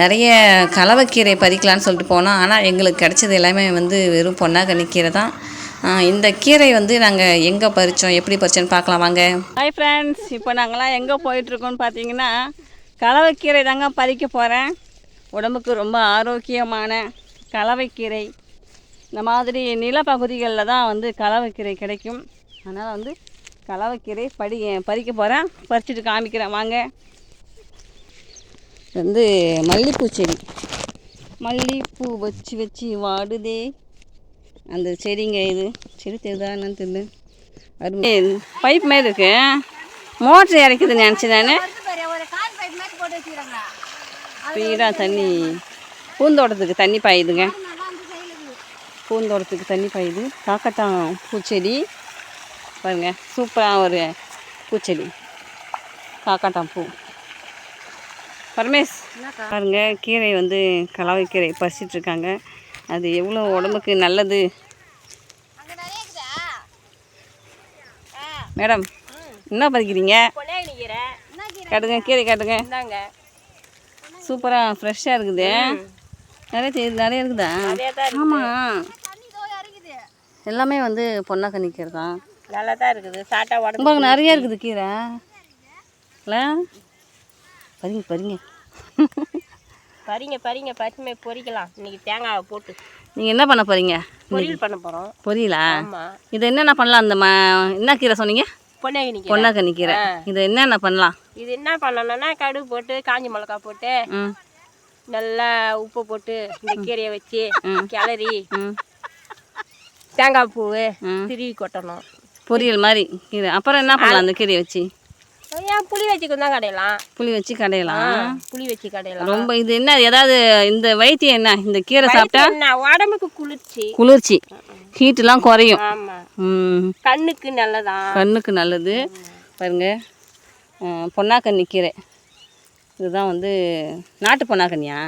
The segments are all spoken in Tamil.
நிறைய கலவைக்கீரை பறிக்கலான்னு சொல்லிட்டு போனோம். ஆனால் எங்களுக்கு கிடைச்சது எல்லாமே வந்து வெறும் பொன்னாக கீரை தான். இந்த கீரை வந்து நாங்கள் எங்கே பறித்தோம் எப்படி பறிச்சோன்னு பார்க்கலாம் வாங்க. ஹாய் ஃப்ரெண்ட்ஸ் இப்போ நாங்களாம் எங்கே போயிட்டுருக்கோம்னு பார்த்தீங்கன்னா கலவைக்கீரை தாங்க பறிக்க போகிறேன் உடம்புக்கு ரொம்ப ஆரோக்கியமான கலவைக்கீரை. இந்த மாதிரி நிலப்பகுதிகளில் தான் வந்து கலவைக்கீரை கிடைக்கும். அதனால் வந்து கலவைக்கீரை படி பறிக்க போகிறேன் பறிச்சுட்டு காமிக்கிறேன். வாங்க. வந்து மல்லிப்பூ செடி. மல்லிப்பூ வச்சு வச்சு வாடுதே. அந்த செடிங்க இது. செடி தெரியுதா என்னன்னு தெரியல. அருமை. பைப் மாதிரி இருக்கு. மோட்ரு இறக்குது நினச்சி நான். ஸ்பீடாக தண்ணி. பூந்தோட்டத்துக்கு தண்ணி பாயுதுங்க. பூந்தோட்டத்துக்கு தண்ணி பாயுது. காக்கட்டான் பூச்செடி. பாருங்க சூப்பராக ஒரு பூச்செடி. காக்காட்டான் பூ. பரமேஷ் பாருங்க கீரை வந்து கலவை கீரை பறிச்சிட்டு இருக்காங்க அது எவ்வளோ உடம்புக்கு நல்லது? மேடம் என்ன பறிக்கிறீங்க? காட்டுங்க கீரை காட்டுங்க. சூப்பராக ஃப்ரெஷ்ஷாக இருக்குது. நிறைய நிறைய இருக்குதா? ஆமாம் எல்லாமே வந்து பொன்னாக்கண்ணி கீரை தான். நல்லா தான் இருக்குது சாட்டா உடம்பு நிறைய இருக்குது கீரை? இல்லை? பறிங்க பறிங்க பறிங்க பறிங்க பறிச்சுமே பொரிக்கலாம் இன்னைக்கு தேங்காவை போட்டு. நீங்கள் என்ன பண்ண போகிறீங்க பொரியல் பண்ண போகிறோம் பொரியலா? இது என்னென்ன பண்ணலாம்? அந்த ம என்ன கீரை சொன்னீங்க? பொன்னேகனிக்கு பொன்னாக்கண்ணி கீரை. இது என்னென்ன பண்ணலாம்? இது என்ன பண்ணணும்னா கடுகு போட்டு காஞ்சி மிளகா போட்டு நல்லா உப்பு போட்டு இந்த கீரையை வச்சு கிளறி தேங்காய் பூவு. திருவி கொட்டணும். பொரியல் மாதிரி. கீரை அப்புறம் என்ன பண்ணலாம் அந்த கீரையை வச்சு? ஏன் புளி வச்சுக்கு தான் கடையலாம். புளி வச்சு கடையலாம். புளி வச்சு கடையலாம். ரொம்ப இது என்ன ஏதாவது இந்த வைத்தியம் என்ன? இந்த கீரை சாப்பிட்டா உடம்புக்கு குளிர்ச்சி. குளிர்ச்சி. ஹீட்டெலாம் குறையும். கண்ணுக்கு நல்லதான் கண்ணுக்கு நல்லது. பாருங்க. பொன்னாக்கண்ணி கீரை. இதுதான் வந்து நாட்டு பொன்னாக்கண்ணியா?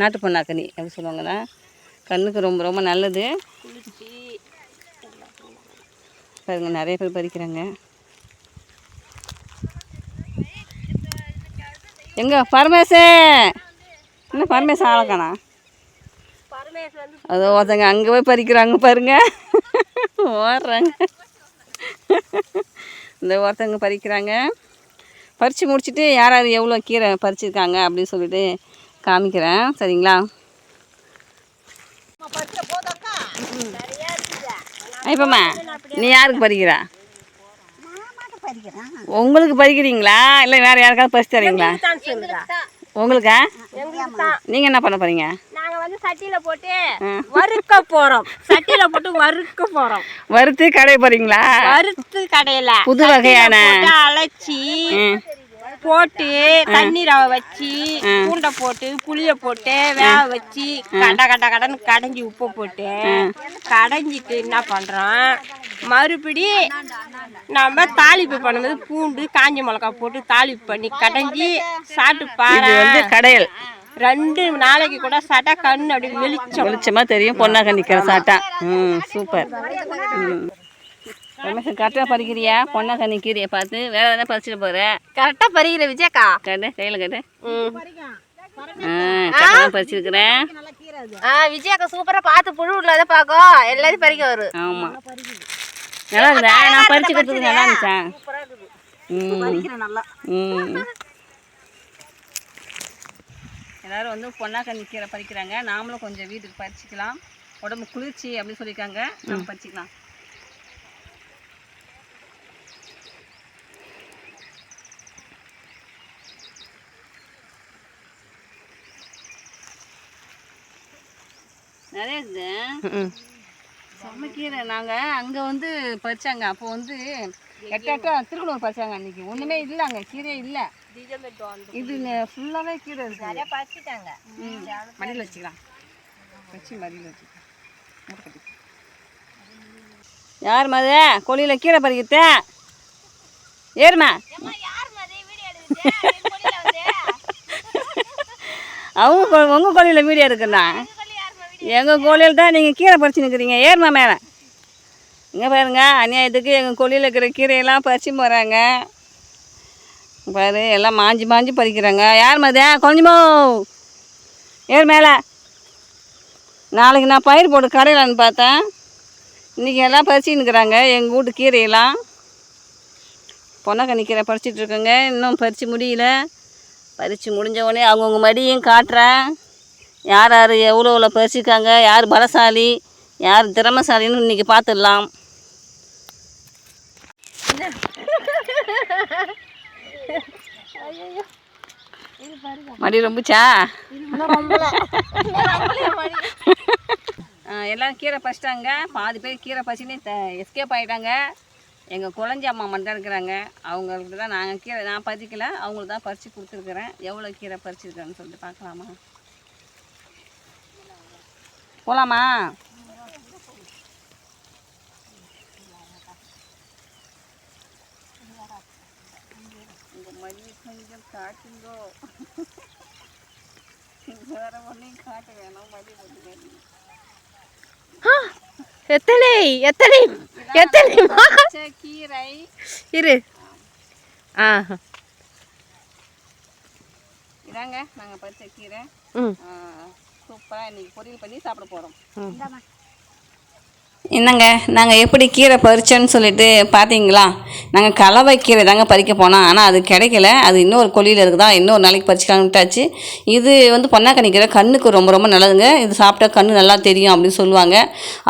நாட்டு பொன்னாக்கண்ணி அப்படி சொல்லுவாங்களா கண்ணுக்கு ரொம்ப ரொம்ப நல்லது. பாருங்க நிறைய பேர் பறிக்கிறாங்க. எங்க பரமேசே. என்ன பரமேச ஆளக்கானா அதோ ஒருத்தங்க அங்கே போய் பறிக்கிறாங்க பாருங்க. ஓடுறாங்க. இந்த ஒருத்தங்க பறிக்கிறாங்க. பறித்து முடிச்சுட்டு யார் யார் எவ்வளோ கீரை பறிச்சிருக்காங்க அப்படின்னு சொல்லிட்டு காமிக்கிறேன். சரிங்களா? ஐப்பம்மா நீ யாருக்கு பறிக்கிறா? உங்களுக்கு பறிக்கிறீங்களா இல்லை வேறு யாருக்காவது பறிச்சு தரீங்களா? உங்களுக்கா? நீங்கள் என்ன பண்ண போகிறீங்க நாங்க வந்து சட்டியில போட்டு வறுக்க போறோம். சட்டியில போட்டு வறுக்க போறோம். வறுத்து கடை போகிறீங்களா வறுத்து கடையில. புது வகையான அழைச்சி போட்டு தண்ணீரை வச்சு பூண்டை போட்டு புளிய போட்டு வேக வச்சு கட கட கடன்னு கடைஞ்சி உப்பு போட்டு கடைஞ்சிட்டு என்ன பண்றோம்? மறுபடி நம்ம தாளிப்பு பண்ணும்போது பூண்டு காஞ்ச மிளகா போட்டு தாளிப்பு பண்ணி கடைஞ்சி சாப்பிட்டு பாரு. கடையல். ரெண்டு நாளைக்கு கூட சாப்பிட்டா கண் அப்படி வெளிச்சம். வெளிச்சமாக தெரியும். பொண்ணாக்க நிற்கிற சாட்டா ம் சூப்பர். ம். ரமேஷ் கரெக்டாக பறிக்கிறியா பொண்ணாக்க நிற்கிறிய பார்த்து? வேற எதனா பறிச்சுட்டு போகிற கரெக்டா பறிக்கிற விஜயக்கா. கட்டு கையில் கட்டு கரெக்டாக பறிச்சிருக்கிறேன் ஆ விஜயக்கா சூப்பரா பார்த்து புழு உள்ளத பாக்கோம் எல்லாத்தையும் பறிக்க வரும் ஆமாம் நல்லா இருக்குதா நான் பறிச்சு கொடுத்தது நல்லா இருந்துச்சா? ம் நல்லா. ம். எல்லாரும் வந்து பொண்ணாக்க நிற்கிற பறிக்கிறாங்க நாமளும் கொஞ்சம் வீட்டுக்கு பறிச்சுக்கலாம். உடம்பு குளிர்ச்சி அப்படின்னு சொல்லியிருக்காங்க. நம்ம பறிச்சுக்கலாம். நிறைய இருக்குது சமைக்கீரை நாங்கள் அங்கே வந்து பறிச்சாங்க. அப்போ வந்து எட்ட எட்ட திருக்குளூர் பறிச்சாங்க அன்னைக்கு. ஒன்றுமே இல்லை அங்கே. கீரை இல்லை. இது ஃபுல்லாகவே கீரை இருக்கு. பறிச்சிட்டாங்க. மடியில் வச்சுக்கலாம். வச்சு மடியில் வச்சுக்கலாம். யார் மது? கொல்லியில் கீரை பறிக்கிறத ஏறுமா அவங்க கொ- உங்க கோழியில் வீடியோ இருக்குண்ணா எங்கள் கோழியில் தான் நீங்கள் கீரை பறிச்சு நிற்கிறீங்க ஏறுமா மேலே. இங்கே பாருங்க அநியாயத்துக்கு எங்கள் கொல்லியில் இருக்கிற கீரையெல்லாம் பறிச்சு போகிறாங்க பாரு எல்லாம் மாஞ்சி மாஞ்சி பறிக்கிறாங்க. யார் மதியா கொஞ்சமோ. ஏறு மேலே. நாளைக்கு நான் பயிர் போட்டு கடையிலான்னு பார்த்தேன். இன்றைக்கி எல்லாம் பறிச்சுன்னுக்குறாங்க எங்கள் வீட்டு கீரையெல்லாம். பொன்னக்கண்ணி கீரை பறிச்சிட்டுருக்கேங்க இன்னும் பறித்து முடியல. பறித்து முடிஞ்ச உடனே அவங்கவுங்க மடியும் காட்டுறேன். யார் யார் எவ்வளோ எவ்வளோ பறிச்சிருக்காங்க யார் பலசாலி யார் திறமசாலின்னு இன்றைக்கி பார்த்துடலாம். மடி ரொம்பச்சா? எல்லாம் கீரை பறிச்சிட்டாங்க பாதி பேர் கீரை பறிச்சுன்னு எஸ்கேப் ஆகிட்டாங்க எங்கள் குழந்தை அம்மா மட்டும் தான் இருக்கிறாங்க. அவங்களுக்கு தான் நாங்கள் கீரை நான் பறிக்கல. அவங்களுக்கு தான் பறித்து கொடுத்துருக்குறேன். எவ்வளோ கீரை பறிச்சிருக்கேன்னு சொல்லிட்டு பார்க்கலாமா? போகலாமா கொஞ்சம் காட்டுங்கோ. வேற ஒன்றையும் காட்ட வேணாம் மணி கொஞ்சம் எத்தனை எத்தனை எத்தனை பச்சை கீரை. இரு. ஆ. இதாங்க நாங்கள் பறிச்ச கீரை. ம். சூப்பராக இன்னைக்கு பொரியல் பண்ணி சாப்பிட போகிறோம் என்னங்க நாங்கள் எப்படி கீரை பறிச்சோன்னு சொல்லிட்டு பார்த்தீங்களா நாங்கள் கலவை கீரை தாங்க பறிக்க போனோம். ஆனால் அது கிடைக்கல. அது இன்னொரு கொல்லியில் இருக்குதா? இன்னொரு நாளைக்கு பறிச்சுக்கலாம்னு விட்டாச்சு இது வந்து பொன்னாக்கண்ணி கீரை கண்ணுக்கு ரொம்ப ரொம்ப நல்லதுங்க. இது சாப்பிட்டா கண்ணு நல்லா தெரியும் அப்படின்னு சொல்லுவாங்க.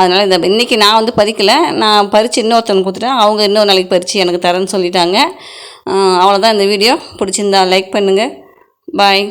அதனால் இந்த இன்றைக்கி நான் வந்து பறிக்கல. நான் பறித்து இன்னொருத்தவங்க கொடுத்துட்டேன். அவங்க இன்னொரு நாளைக்கு பறித்து எனக்கு தரேன்னு சொல்லிட்டாங்க. அவ்வளோதான் இந்த வீடியோ. பிடிச்சிருந்தா லைக் பண்ணுங்கள் பாய்